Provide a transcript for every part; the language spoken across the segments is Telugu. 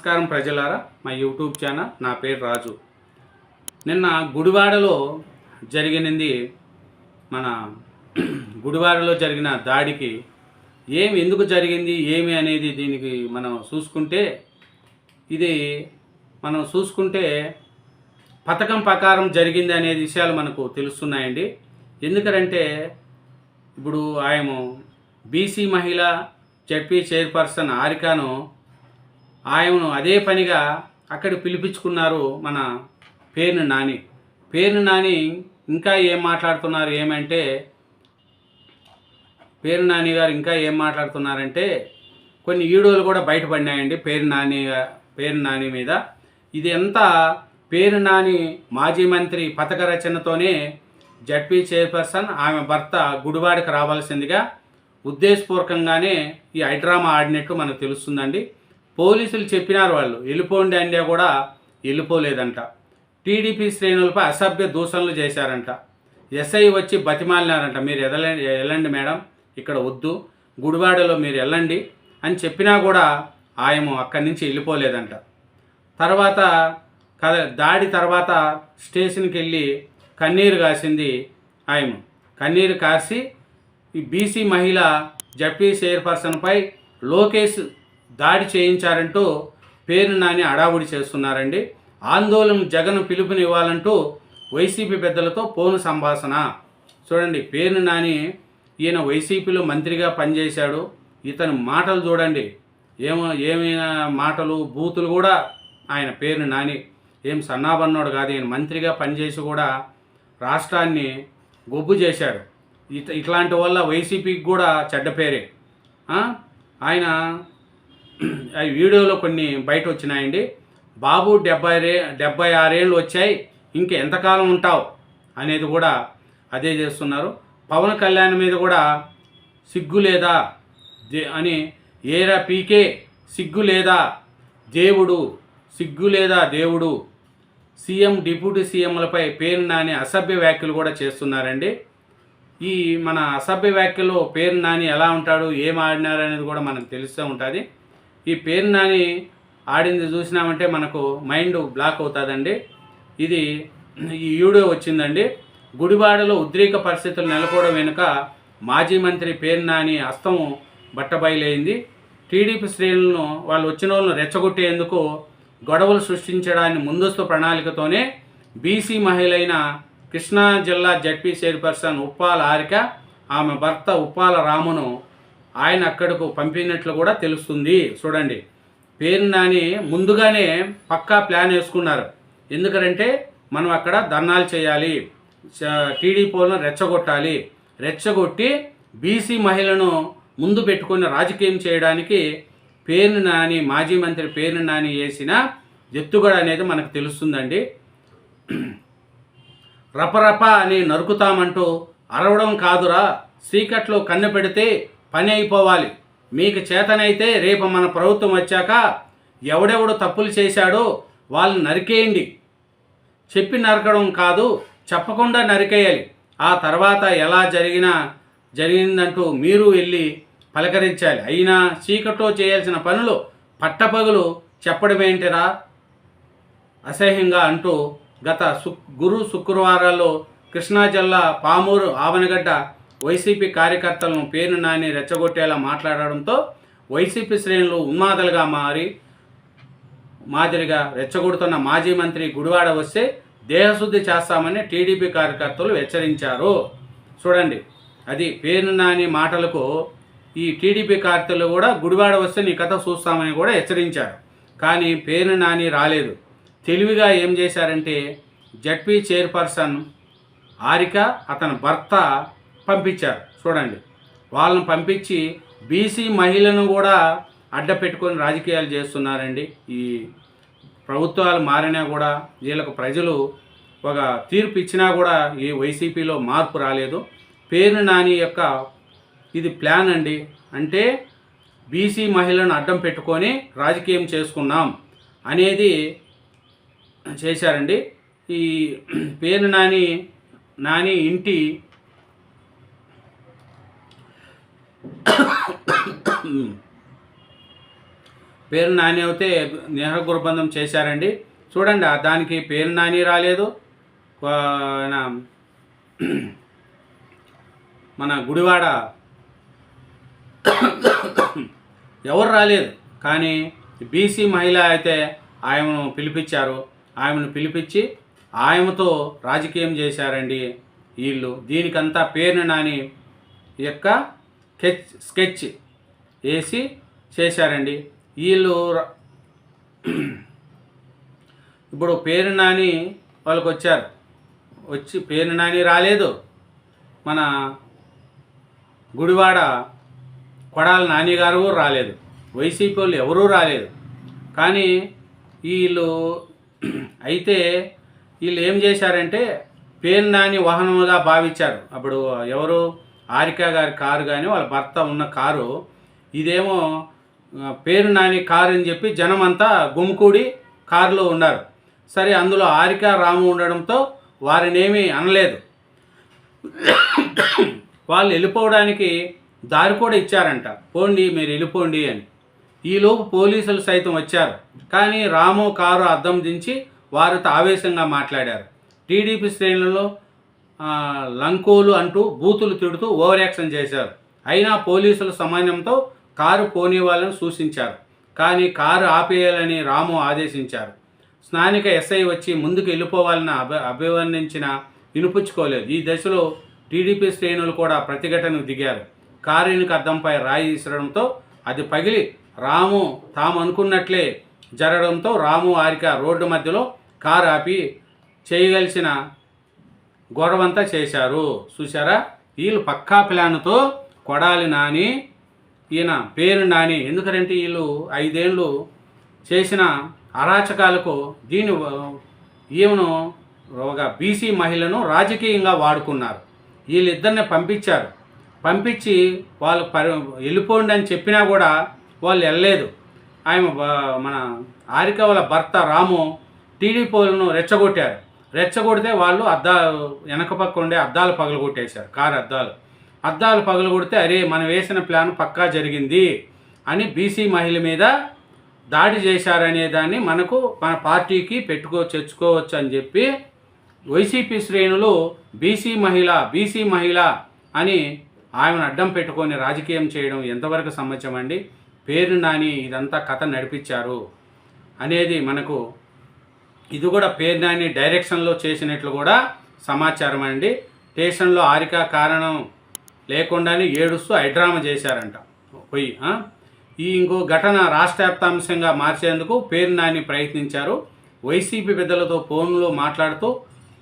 నమస్కారం ప్రజలారా. మా యూట్యూబ్ ఛానల్ నా పేరు రాజు. నిన్న గుడివాడలో జరిగినది మన గుడివాడలో జరిగిన దాడికి ఏమి ఎందుకు జరిగింది ఏమి అనేది దీనికి మనం చూసుకుంటే ఇది మనం చూసుకుంటే పథకం ప్రకారం జరిగింది అనే విషయాలు మనకు తెలుస్తున్నాయండి. ఎందుకంటే ఇప్పుడు ఆయన బీసీ మహిళ జడ్పీ చైర్పర్సన్ ఆరికాను ఆయనను అదే పనిగా అక్కడ పిలిపించుకున్నారు మన పేరుని నాని. పేరుని నాని ఇంకా ఏం మాట్లాడుతున్నారు? ఏమంటే పేరు నాని గారు ఇంకా ఏం మాట్లాడుతున్నారంటే కొన్ని వీడియోలు కూడా బయటపడినాయండి పేరు నాని పేరు నాని మీద. ఇది పేరు నాని మాజీ మంత్రి పథక రచనతోనే జడ్పీ చైర్పర్సన్ ఆమె భర్త గుడివాడికి రావాల్సిందిగా ఉద్దేశపూర్వకంగానే ఈ హైడ్రామా ఆడినట్టు మనకు తెలుస్తుందండి. పోలీసులు చెప్పినారు వాళ్ళు వెళ్ళిపోండి అంటే కూడా వెళ్ళిపోలేదంట టీడీపీ శ్రేణులపై అసభ్య దూషణలు చేశారంట. ఎస్ఐ వచ్చి బతిమాలినారంట మీరు ఎదలండి వెళ్ళండి మేడం ఇక్కడ వద్దు గుడివాడలో మీరు వెళ్ళండి అని చెప్పినా కూడా ఆయము అక్కడి నుంచి వెళ్ళిపోలేదంట తర్వాత కథ దాడి తర్వాత స్టేషన్కి వెళ్ళి కన్నీరు కాసింది ఆయము. కన్నీరు కాసి ఈ బీసీ మహిళ జడ్పీ చైర్పర్సన్పై లోకేష్ దాడి చేయించారంటూ పేరు నాని అడావుడి చేస్తున్నారండి. ఆందోళన జగన్ పిలుపునివ్వాలంటూ వైసీపీ పెద్దలతో ఫోను సంభాషణ. చూడండి పేరు నాని ఈయన వైసీపీలో మంత్రిగా పనిచేశాడు. ఇతని మాటలు చూడండి. ఏమో ఏమైనా మాటలు బూతులు కూడా ఆయన పేరుని నాని. ఏం సన్నాబన్నోడు కాదు ఈయన మంత్రిగా పనిచేసి కూడా రాష్ట్రాన్ని గొబ్బు చేశాడు. ఇట్ ఇట్లాంటి వల్ల వైసీపీకి కూడా చెడ్డ పేరే. ఆయన ఆ వీడియోలో కొన్ని బయట వచ్చినాయండి. బాబు డెబ్బై రే డెబ్బై ఆరేళ్ళు వచ్చాయి. ఇంక ఎంతకాలం ఉంటావు? అనేది కూడా అదే చేస్తున్నారు. పవన్ కళ్యాణ్ మీద కూడా సిగ్గు లేదా దే అని ఏరా పీకే సిగ్గు లేదా దేవుడు సిగ్గు లేదా దేవుడు? సీఎం డిప్యూటీ సీఎంలపై పేరు నాని అసభ్య వ్యాఖ్యలు కూడా చేస్తున్నారండి. ఈ మన అసభ్య వ్యాఖ్యలో పేరు నాని ఎలా ఉంటాడు ఏం ఆడినారు అనేది కూడా మనకు తెలుస్తూ ఉంటుంది. ఈ పేరు నాని ఆడింది చూసినామంటే మనకు మైండ్ బ్లాక్ అవుతుందండి. ఇది ఈ వీడియో వచ్చిందండి. గుడివాడలో ఉద్రేక పరిస్థితులు నెలకోవడం వెనుక మాజీ మంత్రి పేరు నాని హస్తం బట్టబయలైంది. టీడీపీ శ్రేణులను వాళ్ళు వచ్చిన వాళ్ళను రెచ్చగొట్టేందుకు గొడవలు సృష్టించడాన్ని ముందస్తు ప్రణాళికతోనే బీసీ మహిళైన కృష్ణా జిల్లా జడ్పీ చైర్పర్సన్ ఉప్పాల హారిక ఆమె భర్త ఉప్పాల రామును ఆయన అక్కడకు పంపినట్లు కూడా తెలుస్తుంది. చూడండి. పేరు నాని ముందుగానే పక్కా ప్లాన్ వేసుకున్నారు. ఎందుకంటే మనం అక్కడ ధర్నాలు చేయాలి. టీడీపీలను రెచ్చగొట్టాలి. రెచ్చగొట్టి బీసీ మహిళను ముందు పెట్టుకుని రాజకీయం చేయడానికి పేరు నాని మాజీ మంత్రి పేరు నాని వేసిన ఎత్తుగడ అనేది మనకు తెలుస్తుందండి. రపరప అని నరుకుతామంటూ అరవడం కాదురా. చీకట్లో కన్ను పెడితే పని అయిపోవాలి. మీకు చేతనైతే రేపు మన ప్రభుత్వం వచ్చాక ఎవడెవడు తప్పులు చేశాడో వాళ్ళని నరికేయండి. చెప్పి నరకడం కాదు చెప్పకుండా నరికేయాలి. ఆ తర్వాత ఎలా జరిగినా జరిగిందంటూ మీరు వెళ్ళి పలకరించాలి. అయినా చీకట్లో చేయాల్సిన పనులు పట్టపగులు చెప్పడమేంటిరా అసహ్యంగా అంటూ గత సు గురు శుక్రవారాల్లో కృష్ణా జిల్లా పామూరు ఆవనగడ్డ వైసీపీ కార్యకర్తలను పేరు నాని రెచ్చగొట్టేలా మాట్లాడడంతో వైసీపీ శ్రేణులు ఉన్మాదలుగా మారి మాదిరిగా రెచ్చగొడుతున్న మాజీ మంత్రి గుడివాడ వస్తే దేహశుద్ధి చేస్తామని టీడీపీ కార్యకర్తలు హెచ్చరించారు. చూడండి అది పేరు నాని మాటలకు ఈ టీడీపీ కార్యకర్తలు కూడా గుడివాడ వస్తే నీ కథ చూస్తామని కూడా హెచ్చరించారు. కానీ పేరు నాని రాలేదు. తెలివిగా ఏం చేశారంటే జడ్పీ చైర్పర్సన్ ఆరిక అతని భర్త పంపించారు. చూడండి. వాళ్ళని పంపించి బీసీ మహిళను కూడా అడ్డ పెట్టుకొని రాజకీయాలు చేస్తున్నారండి. ఈ ప్రభుత్వాలు మారినా కూడా వీళ్ళకు ప్రజలు ఒక తీర్పు ఇచ్చినా కూడా ఈ వైసీపీలో మార్పు రాలేదు. పేరు నాని యొక్క ఇది ప్లాన్ అండి. అంటే బీసీ మహిళను అడ్డం పెట్టుకొని రాజకీయం చేసుకున్నాం అనేది చేశారండి. ఈ పేరు నాని నాని ఇంటి పేరు నాని అయితే నేహగుర్బంధం చేశారండి. చూడండి దానికి పేరు నాని రాలేదు. నా- మన గుడివాడ ఎవరు రాలేదు. కానీ బీసీ మహిళ అయితే ఆయమను పిలిపించారు. ఆమెను పిలిపించి ఆయనతో రాజకీయం చేశారండి వీళ్ళు. దీనికంతా పేరు నాని యొక్క స్కెచ్ స్కెచ్ వేసి చేశారండి. వీళ్ళు ఇప్పుడు పేరు నాని వాళ్ళకి వచ్చారు వచ్చి పేరు నాని రాలేదు. మన గుడివాడ కొడాల నాని గారు కూడా రాలేదు. వైసీపీ వాళ్ళు ఎవరూ రాలేదు. కానీ వీళ్ళు అయితే వీళ్ళు ఏం చేశారంటే పేరు నాని వాహనముగా భావించారు. అప్పుడు ఎవరు? ఆరిక గారి కారు కానీ వాళ్ళ భర్త ఉన్న కారు ఇదేమో పేరు నాని కారు అని చెప్పి జనం అంతా గుమ్కూడి కారులో ఉన్నారు. సరే అందులో ఆరిక రాము ఉండడంతో వారినేమీ అనలేదు. వాళ్ళు వెళ్ళిపోవడానికి దారి కూడా ఇచ్చారంట. పోండి మీరు వెళ్ళిపోండి అని. ఈలోపు పోలీసులు సైతం వచ్చారు. కానీ రాము కారు అద్దం దించి వారితో ఆవేశంగా మాట్లాడారు. టీడీపీ శ్రేణులలో లంకోలు అంటూ బూతులు తిడుతూ ఓవర్ యాక్షన్ చేశారు. అయినా పోలీసుల సమన్వయంతో కారు పోనీ వాళ్ళని సూచించారు. కానీ కారు ఆపేయాలని రాము ఆదేశించారు. స్థానిక ఎస్ఐ వచ్చి ముందుకు వెళ్ళిపోవాలని అభి అభివర్ణించిన వినిపించుకోలేదు ఈ దశలో టీడీపీ శ్రేణులు కూడా ప్రతిఘటనకు దిగారు. కారునికి అద్దంపై రాయి విసరడంతో అది పగిలి రాము తాము అనుకున్నట్లే జరగడంతో రాము ఆరిక రోడ్డు మధ్యలో కారు ఆపి చేయగలిసిన గొడవంతా చేశారు. చూసారా వీళ్ళు పక్కా ప్లాన్తో కొడాలి నాని ఈయన పేరు నాని. ఎందుకంటే వీళ్ళు ఐదేళ్ళు చేసిన అరాచకాలకు దీని ఈమెను ఒక బీసీ మహిళను రాజకీయంగా వాడుకున్నారు. వీళ్ళిద్దరిని పంపించారు. పంపించి వాళ్ళు పరి వెళ్ళిపోండి అని చెప్పినా కూడా వాళ్ళు వెళ్ళలేదు. ఆయన మన ఆరిక వాళ్ళ భర్త రాము టీడీపీలను రెచ్చగొట్టారు. రెచ్చగొడితే వాళ్ళు అద్దాలు వెనక పక్క ఉండే అద్దాలు పగలగొట్టేశారు కారు అద్దాలు. అద్దాలు పగలగొడితే అరే మనం వేసిన ప్లాన్ పక్కా జరిగింది అని బీసీ మహిళ మీద దాడి చేశారనే దాన్ని మనకు మన పార్టీకి పెట్టుకో తెచ్చుకోవచ్చు అని చెప్పి వైసీపీ శ్రేణులు బీసీ మహిళ బీసీ మహిళ అని ఆమెను అడ్డం పెట్టుకొని రాజకీయం చేయడం ఎంతవరకు సమ్మతం అండి పేరు నాని ఇదంతా కథ నడిపించారు అనేది మనకు ఇది కూడా పేర్నాని డైరెక్షన్లో చేసినట్లు కూడా సమాచారం అండి. స్టేషన్లో ఆరిక కారణం లేకుండానే ఏడుస్తూ హైడ్రామా చేశారంట. పోయి ఈ ఇంకో ఘటన రాష్ట్ర వ్యాప్తాంశంగా మార్చేందుకు పేర్నాని ప్రయత్నించారు. వైసీపీ పెద్దలతో ఫోన్లో మాట్లాడుతూ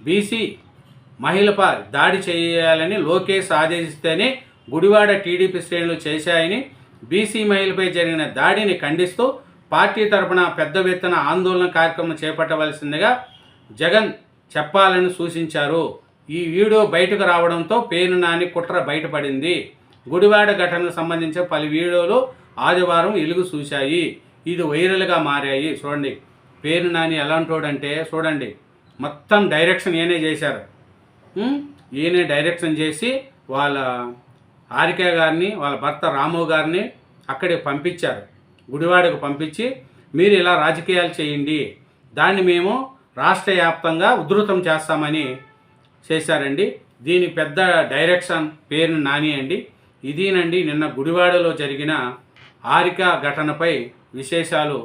బీసీ మహిళపై దాడి చేయాలని లోకేష్ ఆదేశిస్తేనే గుడివాడ టీడీపీ శ్రేణులు చేశాయని బీసీ మహిళపై జరిగిన దాడిని ఖండిస్తూ పార్టీ తరపున పెద్ద ఎత్తున ఆందోళన కార్యక్రమం చేపట్టవలసిందిగా జగన్ చెప్పాలని సూచించారు. ఈ వీడియో బయటకు రావడంతో పేరు నాని కుట్ర బయటపడింది. గుడివాడ ఘటనకు సంబంధించిన పలు వీడియోలు ఆదివారం వెలుగు చూశాయి. ఇది వైరల్గా మారాయి. చూడండి పేరు నాని ఎలాంటోడంటే చూడండి మొత్తం డైరెక్షన్ ఈయనే చేశారు. ఈయనే డైరెక్షన్ చేసి వాళ్ళ ఆరికే గారిని వాళ్ళ భర్త రాము గారిని అక్కడికి పంపించారు. గుడివాడకు పంపించి మీరు ఇలా రాజకీయాలు చేయండి. దాన్ని మేము రాష్ట్ర వ్యాప్తంగా ఉధృతం చేస్తామని చేశారండి. దీని పెద్ద డైరెక్షన్ పేరు నాని అండి ఇదేనండి నిన్న గుడివాడలో జరిగిన ఆరిక ఘటనపై విశేషాలు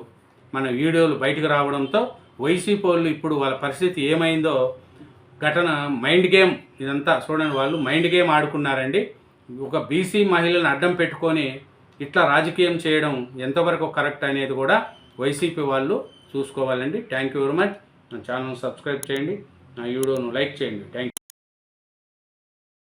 మన వీడియోలు బయటకు రావడంతో వైసీపీ వాళ్ళు ఇప్పుడు వాళ్ళ పరిస్థితి ఏమైందో ఘటన మైండ్ గేమ్ ఇదంతా చూడండి వాళ్ళు మైండ్ గేమ్ ఆడుకున్నారండి. ఒక బీసీ మహిళలను అడ్డం పెట్టుకొని ఇట్లా రాజకీయం చేయడం ఎంతవరకు కరెక్ట్ అనేది కూడా వైసీపీ వాళ్ళు చూసుకోవాలండి. థ్యాంక్ యూ వెరీ మచ్ నా ఛానల్ సబ్స్క్రైబ్ చేయండి. నా వీడియోను లైక్ చేయండి. థ్యాంక్